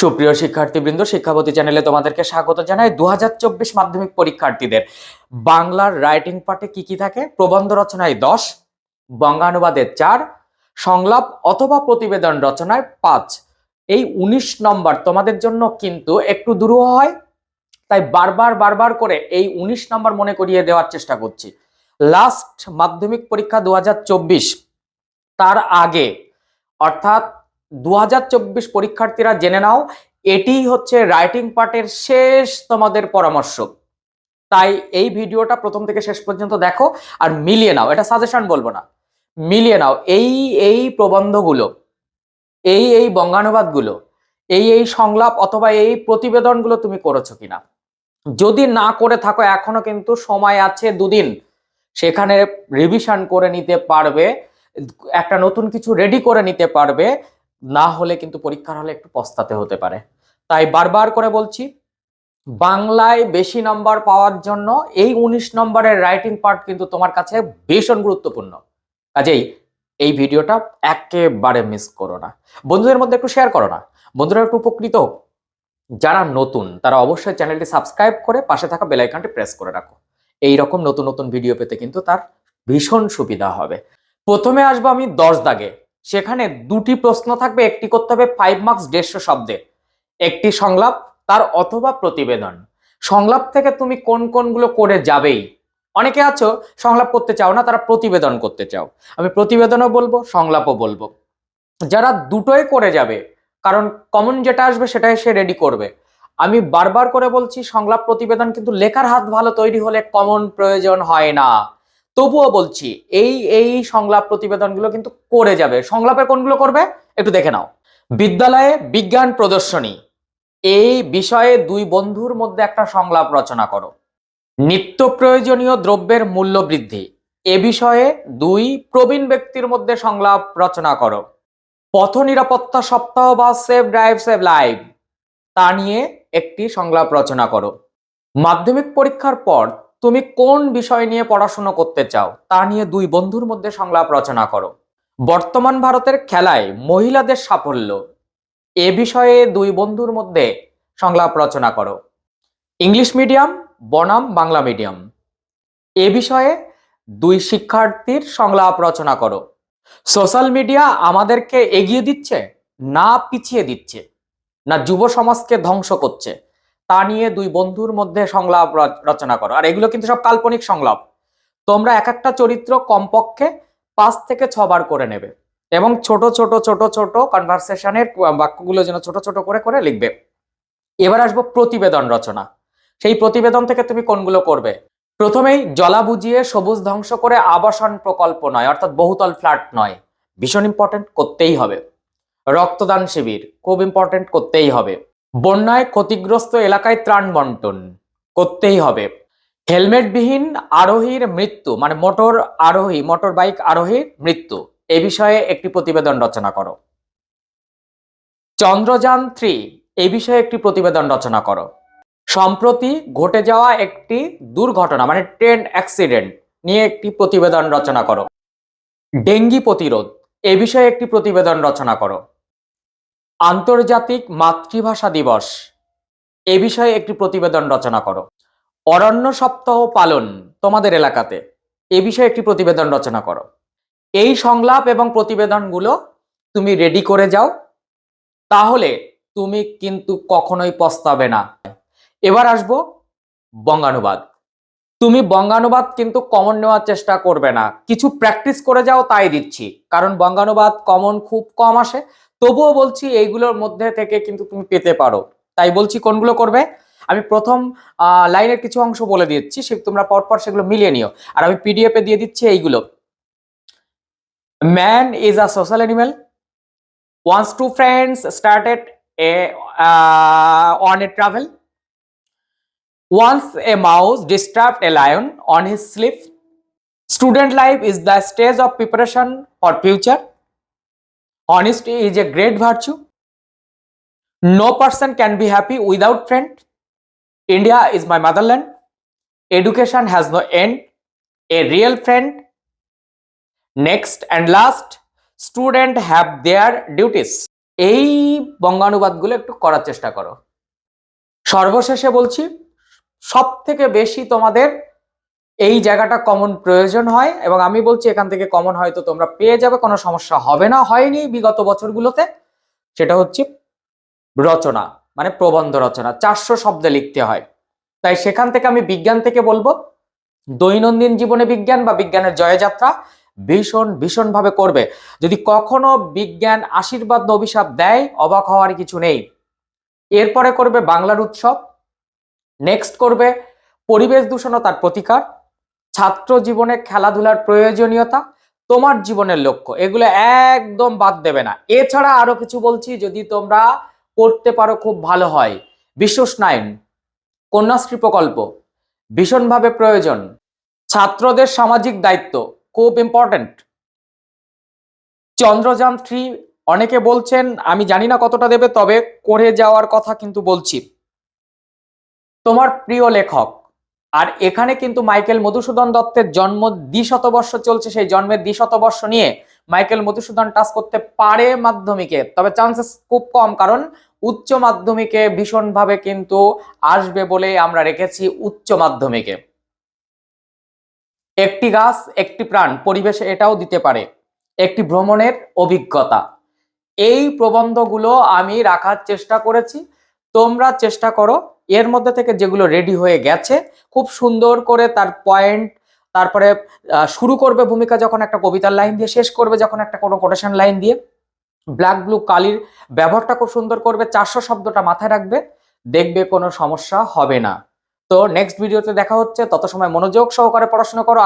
সুপ্রিয় শিক্ষার্থীবৃন্দ শিক্ষাপতি চ্যানেলে তোমাদেরকে স্বাগত জানাই দু হাজার চব্বিশ মাধ্যমিক পরীক্ষার্থীদের। বাংলার রাইটিং পার্টে কি কি থাকে? প্রবন্ধ রচনায় দশ, বঙ্গানুবাদে চার, সংলাপ অথবা প্রতিবেদন রচনায় পাঁচ। এই ১৯ নম্বর তোমাদের জন্য কিন্তু একটু দুরূহ হয়, তাই বারবার বারবার করে এই ১৯ নম্বর মনে করিয়ে দেওয়ার চেষ্টা করছি। লাস্ট মাধ্যমিক পরীক্ষা দু হাজার চব্বিশ, তার আগে, অর্থাৎ দু হাজার চব্বিশ পরীক্ষার্থীরা জেনে নাও, এটিই হচ্ছে রাইটিং পার্টের শেষ তোমাদের পরামর্শ। তাই এই ভিডিওটা প্রথম থেকে শেষ পর্যন্ত দেখো আর মিলিয়ে নাও, এটা সাজেশন বলব না। মিলিয়ে নাও, এই এই প্রবন্ধগুলো, এই এই বঙ্গানুবাদগুলো, এই এই সংলাপ অথবা এই প্রতিবেদনগুলো তুমি করেছ কিনা। যদি না করে থাকো, এখনও কিন্তু সময় আছে দুদিন। সেখানে রিভিশন করে নিতে পারবে, একটা নতুন কিছু রেডি করে নিতে পারবে না হলে কিন্তু পরীক্ষার হলে একটু পস্তাতে হতে পারে। তাই বারবার করে বলছি, বাংলায় বেশি নম্বর পাওয়ার জন্য এই উনিশ নম্বরের রাইটিং পার্ট কিন্তু তোমার কাছে ভীষণ গুরুত্বপূর্ণ। কাজেই এই ভিডিওটা একেবারে মিস করো না। বন্ধুদের মধ্যে একটু শেয়ার করো না। বন্ধুরা একটু উপকৃত যারা নতুন, তারা অবশ্যই চ্যানেলটি সাবস্ক্রাইব করে পাশে থাকা বেল আইকনটি প্রেস করে রাখো। এই রকম নতুন নতুন ভিডিও পেতে কিন্তু তার ভীষণ সুবিধা হবে। প্রথমে আসব আমি দশ দাগে। সেখানে দুটি প্রশ্ন থাকবে, একটি করতে হবে ফাইভ মার্কস দেড়শো শব্দে। একটি সংলাপ, তার অথবা প্রতিবেদন। সংলাপ থেকে তুমি কোন কোনগুলো করে যাবেই। অনেকে আছো, সংলাপ করতে চাও না, তারা প্রতিবেদন করতে চাও। আমি প্রতিবেদনও বলব, সংলাপও বলব। যারা দুটোই করে যাবে, কারণ কমন যেটা আসবে সেটাই সে রেডি করবে। আমি বারবার করে বলছি, সংলাপ, প্রতিবেদন কিন্তু লেখার হাত ভালো তৈরি হলে কমন প্রয়োজন হয় না। তবুও বলছি, এই এই সংলাপ প্রতিবেদনগুলো কিন্তু করে যাবে। সংলাপের কোনগুলো করবে? একটু দেখে নাও। বিদ্যালয়ে বিজ্ঞান প্রদর্শনী। এই বিষয়ে দুই বন্ধুর মধ্যে একটা সংলাপ রচনা করো। নিত্য প্রয়োজনীয় দ্রব্যের মূল্য বৃদ্ধি। এ বিষয়ে দুই প্রবীণ ব্যক্তির মধ্যে সংলাপ রচনা করো। পথ নিরাপত্তা সপ্তাহ বা সেভ ড্রাইভ, সেভ লাইভ। তা নিয়ে একটি সংলাপ রচনা করো। মাধ্যমিক পরীক্ষার পর তুমি কোন বিষয় নিয়ে পড়াশোনা করতে চাও, তা নিয়ে দুই বন্ধুর মধ্যে সংলাপ রচনা করো। বর্তমান ভারতের খেলায় মহিলাদের সাফল্য, এ বিষয়ে দুই বন্ধুর মধ্যে সংলাপ রচনা করো। ইংলিশ মিডিয়াম, বনাম, বাংলা মিডিয়াম। এ বিষয়ে দুই শিক্ষার্থীর সংলাপ রচনা করো। সোশ্যাল মিডিয়া আমাদেরকে এগিয়ে দিচ্ছে না পিছিয়ে দিচ্ছে, না যুব সমাজকে ধ্বংস করছে? তা নিয়ে দুই বন্ধুর মধ্যে সংলাপ রচনা করো। আর এগুলো কিন্তু সব কাল্পনিক সংলাপ। তোমরা এক একটা চরিত্র কমপক্ষে পাঁচ থেকে ছবার করে নেবে এবং ছোট ছোট ছোট ছোট কনভারসেশনের বাক্যগুলো যেন ছোট ছোট করে করে লিখবে। এবার আসব প্রতিবেদন রচনা। সেই প্রতিবেদন থেকে তুমি কোনগুলো করবে? প্রথমেই জলা বুঝিয়ে সবুজ ধ্বংস করে আবাসন প্রকল্প নয়, অর্থাৎ বহুতল ফ্ল্যাট নয়, ভীষণ ইম্পর্টেন্ট করতেই হবে। রক্তদান শিবির, খুব ইম্পর্টেন্ট করতেই হবে। বন্যায় ক্ষতিগ্রস্ত এলাকায় ত্রাণ বন্টন করতেই হবে। হেলমেটবিহীন আরোহীর মৃত্যু মানে মোটর আরোহী, মোটর বাইক আরোহীর মৃত্যু, এ বিষয়ে একটি প্রতিবেদন রচনা করো। চন্দ্রযান থ্রি, এ বিষয়ে একটি প্রতিবেদন রচনা করো। সম্প্রতি ঘটে যাওয়া একটি দুর্ঘটনা মানে ট্রেন অ্যাক্সিডেন্ট নিয়ে একটি প্রতিবেদন রচনা করো। ডেঙ্গি প্রতিরোধ, এ বিষয়ে একটি প্রতিবেদন রচনা করো। আন্তর্জাতিক মাতৃভাষা দিবস। এ বিষয়ে একটি প্রতিবেদন রচনা করো। অরণ্য সপ্তাহ পালন তোমাদের এলাকাতে। এ বিষয়ে একটি প্রতিবেদন রচনা করো। এই সংলাপ এবং প্রতিবেদনগুলো তুমি রেডি করে যাও। তাহলে তুমি কিন্তু কখনোই পস্তাবে না। এবার আসব বঙ্গানুবাদ। তুমি বঙ্গানুবাদ কিন্তু কমন নেওয়ার চেষ্টা করবে না। কিছু প্র্যাকটিস করে যাও তাই দিচ্ছি। কারণ বঙ্গানুবাদ কমন খুব কম আসে। তবুও বলছি এইগুলোর মধ্যে থেকে কিন্তু তুমি পেতে পারো। তাই বলছি কোনগুলো করবে? আমি প্রথম লাইনের কিছু অংশ বলে দিচ্ছি, সে তোমরা পরপর সেগুলো মিলিয়ে নিও। আর আমি পিডিএফ এ দিয়ে দিচ্ছি এইগুলো। Man is a social animal once two friends started a on a travel once a mouse disturbed a lion on his sleep. Student life is the stage of preparation for future. Honesty is a great virtue. No person can be happy without friend. India is my motherland. Education has no end. A real friend. Next and last, student have their duties. এই বঙ্গানুবাদগুলো একটু করার চেষ্টা করো সর্বশেষে বলছি সব থেকে বেশি তোমাদের এই জায়গাটা কমন প্রয়োজন হয় এবং আমি বলছি এখান থেকে কমন হয়তো তোমরা পেয়ে যাবে, কোনো সমস্যা হবে না, হয়নি বিগত বছরগুলোতে। সেটা হচ্ছে রচনা মানে প্রবন্ধ রচনা, চারশো শব্দে লিখতে হয়। তাই সেখান থেকে আমি বিজ্ঞান থেকে বলব, দৈনন্দিন জীবনে বিজ্ঞান বা বিজ্ঞানের জয়যাত্রা ভীষণ, ভীষণভাবে করবে। যদি কখনো বিজ্ঞান আশীর্বাদ অভিশাপ দেয়, অবাক হওয়ার কিছু নেই। এরপরে করবে বাংলার উৎসব নেক্সট করবে পরিবেশ দূষণ ও তার প্রতিকার। ছাত্র জীবনে খেলাধুলার প্রয়োজনীয়তা, তোমার জীবনের লক্ষ্য, এগুলো একদম বাদ দেবে না। এছাড়া আরও কিছু বলছি, যদি তোমরা পড়তে পারো খুব ভালো হয়। বিশ্বস্নায়ন, কন্যাশ্রী প্রকল্প, ভীষণভাবে প্রয়োজন। ছাত্রদের সামাজিক দায়িত্ব, খুব ইম্পর্ট্যান্ট চন্দ্রযান থ্রি অনেকে বলছেন, আমি জানি না কতটা দেবে, তবে করে যাওয়ার কথা কিন্তু বলছি। তোমার প্রিয় লেখক আর এখানে কিন্তু মাইকেল মধুসূদন দত্তের জন্ম দ্বিশতবর্ষ চলছে। সেই জন্মের দ্বিশতবর্ষ নিয়ে মাইকেল মধুসূদন টাচ করতে পারে মাধ্যমিকে। তবে চান্সেস খুব কম, কারণ উচ্চ মাধ্যমিকে ভীষণভাবে কিন্তু আসবে বলে আমরা রেখেছি উচ্চ মাধ্যমিকে। একটি গাছ, একটি প্রাণ, পরিবেশে এটাও দিতে পারে। একটি ভ্রমণের অভিজ্ঞতা। এই প্রবন্ধগুলো আমি রাখার চেষ্টা করেছি। তোমরা চেষ্টা করো এর মধ্যে থেকে যেগুলো রেডি হয়ে গেছে খুব সুন্দর করে তার পয়েন্ট তারপরে শুরু করবে ভূমিকা যখন একটা কবিতার লাইন দিয়ে শেষ করবে যখন একটা কোনো কোটেশন লাইন দিয়ে। ব্ল্যাক ব্লু কালির ব্যবহারটা খুব সুন্দর করবে চারশো শব্দটা মাথায় রাখবে দেখবে কোনো সমস্যা হবে না। তো নেক্সট ভিডিওতে দেখা হচ্ছে তত সময় মনোযোগ সহকারে পড়াশোনা করো।